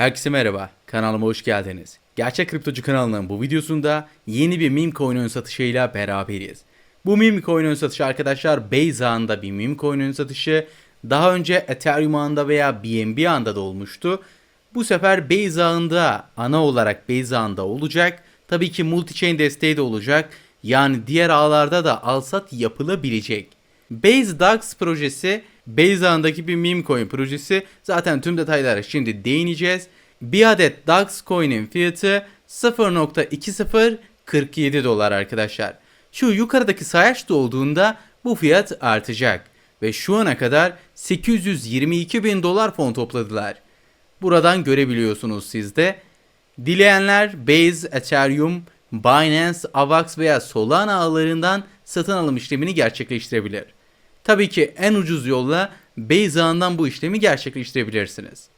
Herkese merhaba, kanalıma hoş geldiniz. Gerçek Kriptocu kanalının bu videosunda yeni bir meme coin ön satışıyla beraberiz. Bu meme coin ön satışı arkadaşlar Base ağında bir meme coin ön satışı. Daha önce Ethereum ağında veya BNB ağında da olmuştu. Bu sefer Base ağında ana olarak Base ağında olacak. Tabii ki multi-chain desteği de olacak. Yani diğer ağlarda da alsat yapılabilecek. Base Ducks projesi Base ağındaki bir meme coin projesi. Zaten tüm detaylara şimdi değineceğiz. Bir adet Ducks coin'in fiyatı 0.2047 dolar arkadaşlar. Şu yukarıdaki sayaç dolduğunda bu fiyat artacak. Ve şu ana kadar 822 bin dolar fon topladılar. Buradan görebiliyorsunuz siz de. Dileyenler Base, Ethereum, Binance, Avax veya Solana ağlarından satın alım işlemini gerçekleştirebilir. Tabii ki en ucuz yolla Base ağından bu işlemi gerçekleştirebilirsiniz.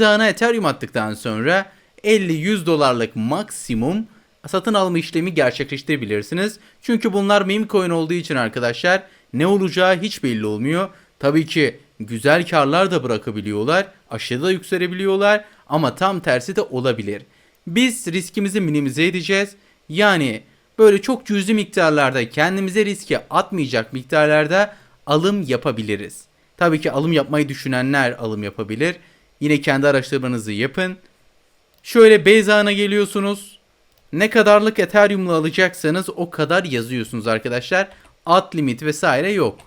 Ağına Ethereum attıktan sonra 50-100 dolarlık maksimum satın alma işlemi gerçekleştirebilirsiniz. Çünkü bunlar meme coin olduğu için arkadaşlar ne olacağı hiç belli olmuyor. Tabii ki güzel karlar da bırakabiliyorlar, aşırı da yükselebiliyorlar ama tam tersi de olabilir. Biz riskimizi minimize edeceğiz. Yani böyle çok cüzi miktarlarda kendimize riske atmayacak miktarlarda alım yapabiliriz. Tabii ki alım yapmayı düşünenler alım yapabilir. Yine kendi araştırmanızı yapın. Şöyle base ağına geliyorsunuz. Ne kadarlık Ethereum'la alacaksanız o kadar yazıyorsunuz arkadaşlar. Alt limit vesaire yok.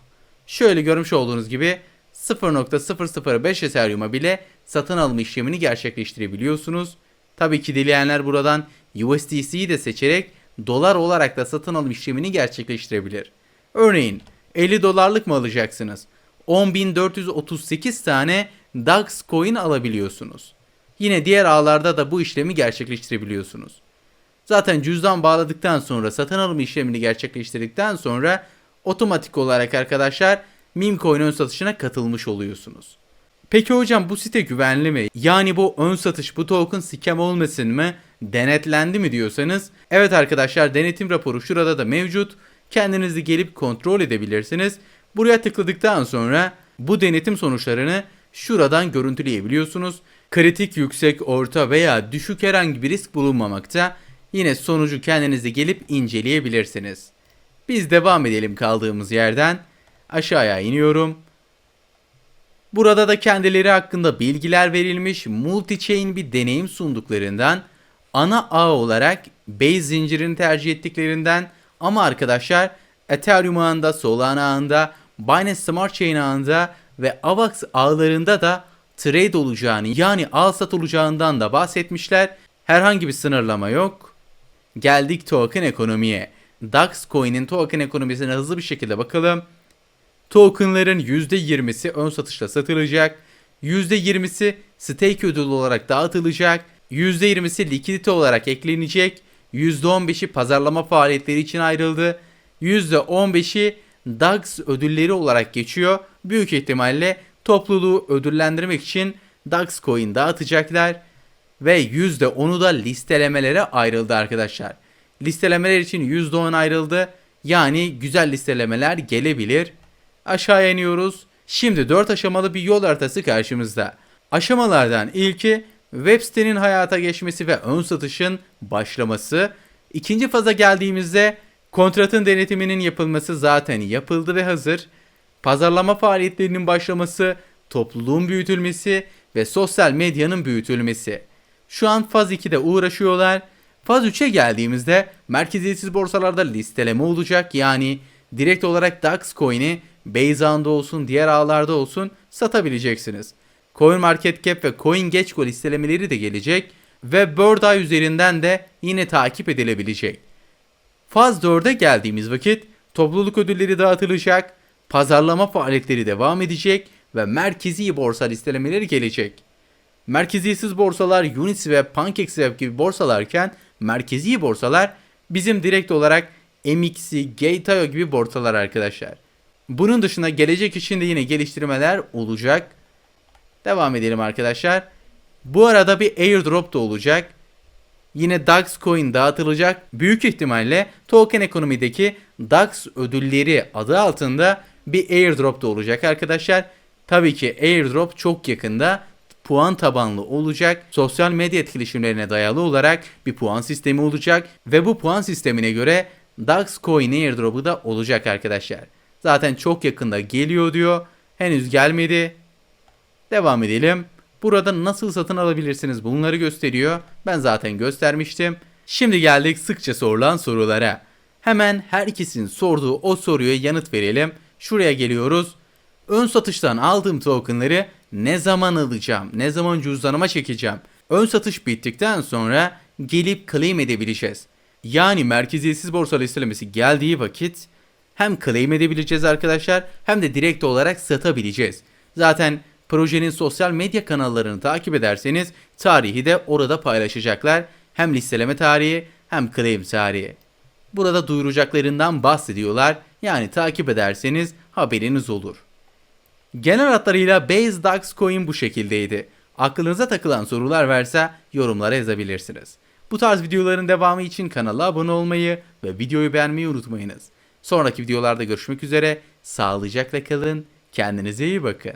Şöyle görmüş olduğunuz gibi 0.005 Ethereum'a bile satın alma işlemini gerçekleştirebiliyorsunuz. Tabii ki dileyenler buradan USDC'yi de seçerek dolar olarak da satın alım işlemini gerçekleştirebilir. Örneğin 50 dolarlık mı alacaksınız? 10.438 tane DAX coin alabiliyorsunuz. Yine diğer ağlarda da bu işlemi gerçekleştirebiliyorsunuz. Zaten cüzdan bağladıktan sonra satın alım işlemini gerçekleştirdikten sonra otomatik olarak arkadaşlar meme coin ön satışına katılmış oluyorsunuz. Peki hocam bu site güvenli mi? Yani bu ön satış bu token scam olmasın mı? Denetlendi mi diyorsanız evet arkadaşlar denetim raporu şurada da mevcut. Kendinizi gelip kontrol edebilirsiniz. Buraya tıkladıktan sonra bu denetim sonuçlarını şuradan görüntüleyebiliyorsunuz. Kritik, yüksek, orta veya düşük herhangi bir risk bulunmamakta. Yine sonucu kendinizi gelip inceleyebilirsiniz. Biz devam edelim kaldığımız yerden. Aşağıya iniyorum. Burada da kendileri hakkında bilgiler verilmiş multi-chain bir deneyim sunduklarından ana ağ olarak Base zincirini tercih ettiklerinden ama arkadaşlar Ethereum ağında, Solana ağında, Binance Smart Chain ağında ve Avax ağlarında da trade olacağını yani al sat olacağından da bahsetmişler. Herhangi bir sınırlama yok. Geldik token ekonomiye. DAX coin'in token ekonomisine hızlı bir şekilde bakalım. Tokenların %20'si ön satışla satılacak. %20'si stake ödülü olarak dağıtılacak. %20'si likidite olarak eklenecek. %15'i pazarlama faaliyetleri için ayrıldı. %15'i DAX ödülleri olarak geçiyor. Büyük ihtimalle topluluğu ödüllendirmek için DAX coin dağıtacaklar. Ve %10'u da listelemelere ayrıldı arkadaşlar. Listelemeler için %10 ayrıldı. Yani güzel listelemeler gelebilir. Aşağı iniyoruz. Şimdi 4 aşamalı bir yol haritası karşımızda. Aşamalardan ilki web sitenin hayata geçmesi ve ön satışın başlaması. İkinci faza geldiğimizde kontratın denetiminin yapılması zaten yapıldı ve hazır. Pazarlama faaliyetlerinin başlaması, topluluğun büyütülmesi ve sosyal medyanın büyütülmesi. Şu an faz 2'de uğraşıyorlar. Faz 3'e geldiğimizde merkeziyetsiz borsalarda listeleme olacak. Yani direkt olarak DAX coin'i Base ağında olsun diğer ağlarda olsun satabileceksiniz. CoinMarketCap ve CoinGecko listelemeleri de gelecek ve Bird Eye üzerinden de yine takip edilebilecek. Faz 4'e geldiğimiz vakit topluluk ödülleri dağıtılacak, pazarlama faaliyetleri devam edecek ve merkezi borsa listelemeleri gelecek. Merkeziyetsiz borsalar Uniswap, PancakeSwap gibi borsalarken merkezi borsalar bizim direkt olarak MXC, Gate.io gibi borsalar arkadaşlar. Bunun dışında gelecek için de yine geliştirmeler olacak. Devam edelim arkadaşlar. Bu arada bir airdrop da olacak. Yine DAX coin dağıtılacak. Büyük ihtimalle token ekonomideki DAX ödülleri adı altında bir airdrop da olacak arkadaşlar. Tabii ki airdrop çok yakında puan tabanlı olacak. Sosyal medya etkileşimlerine dayalı olarak bir puan sistemi olacak ve bu puan sistemine göre Dax Coin airdrop'u da olacak arkadaşlar. Zaten çok yakında geliyor diyor. Henüz gelmedi. Devam edelim. Burada nasıl satın alabilirsiniz bunları gösteriyor. Ben zaten göstermiştim. Şimdi geldik sıkça sorulan sorulara. Hemen herkesin sorduğu o soruya yanıt verelim. Şuraya geliyoruz. Ön satıştan aldığım tokenları ne zaman alacağım? Ne zaman cüzdanıma çekeceğim? Ön satış bittikten sonra gelip claim edebileceğiz. Yani merkeziyetsiz borsa listelemesi geldiği vakit hem claim edebileceğiz arkadaşlar hem de direkt olarak satabileceğiz. Zaten projenin sosyal medya kanallarını takip ederseniz tarihi de orada paylaşacaklar. Hem listeleme tarihi hem claim tarihi. Burada duyuracaklarından bahsediyorlar. Yani takip ederseniz haberiniz olur. Genel hatlarıyla Base Dax Coin bu şekildeydi. Aklınıza takılan sorular varsa yorumlara yazabilirsiniz. Bu tarz videoların devamı için kanala abone olmayı ve videoyu beğenmeyi unutmayınız. Sonraki videolarda görüşmek üzere. Sağlıcakla kalın. Kendinize iyi bakın.